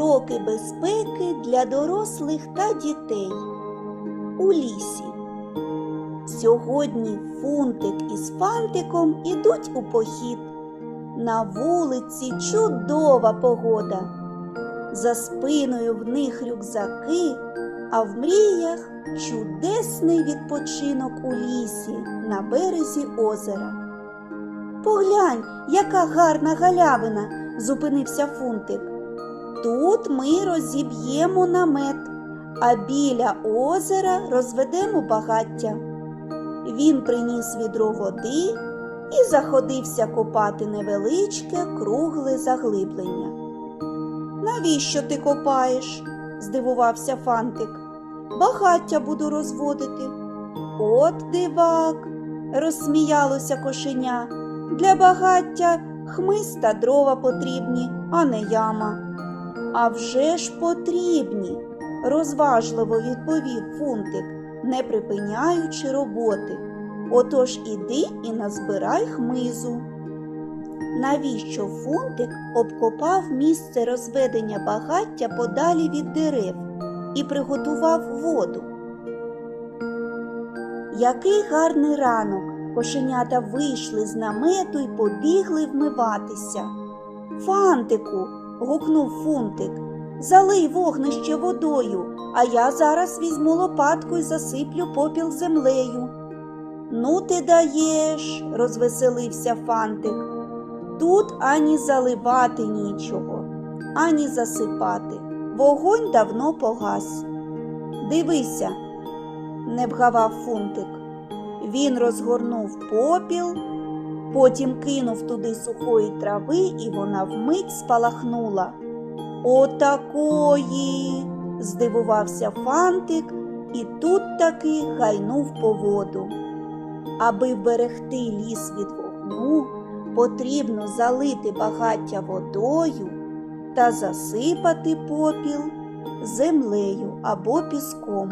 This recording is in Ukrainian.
безпеки для дорослих та дітей. У лісі. Сьогодні фунтик із фантиком ідуть у похід. На вулиці чудова погода. За спиною в них рюкзаки, а в мріях чудесний відпочинок у лісі на березі озера. Поглянь, яка гарна галявина, зупинився фунтик. Тут ми розіб'ємо намет, а біля озера розведемо багаття. Він приніс відро води і заходився копати невеличке кругле заглиблення. Навіщо ти копаєш? здивувався фантик. Багаття буду розводити. От дивак, розсміялося кошеня. Для багаття хмиз та дрова потрібні, а не яма. А вже ж потрібні, розважливо відповів фунтик, не припиняючи роботи. Отож іди і назбирай хмизу. Навіщо фунтик обкопав місце розведення багаття подалі від дерев і приготував воду? Який гарний ранок! Кошенята вийшли з намету і побігли вмиватися. Фантику, гукнув фунтик, залий вогнище водою, а я зараз візьму лопатку і засиплю попіл землею. Ну, ти даєш, розвеселився фантик. Тут ані заливати нічого, ані засипати. Вогонь давно погас. Дивися, не вгавав фунтик. Він розгорнув попіл, потім кинув туди сухої трави, і вона вмить спалахнула. Отакої. здивувався фантик і тут таки гайнув по воду. Аби вберегти ліс від вогню, потрібно залити багаття водою та засипати попіл землею або піском.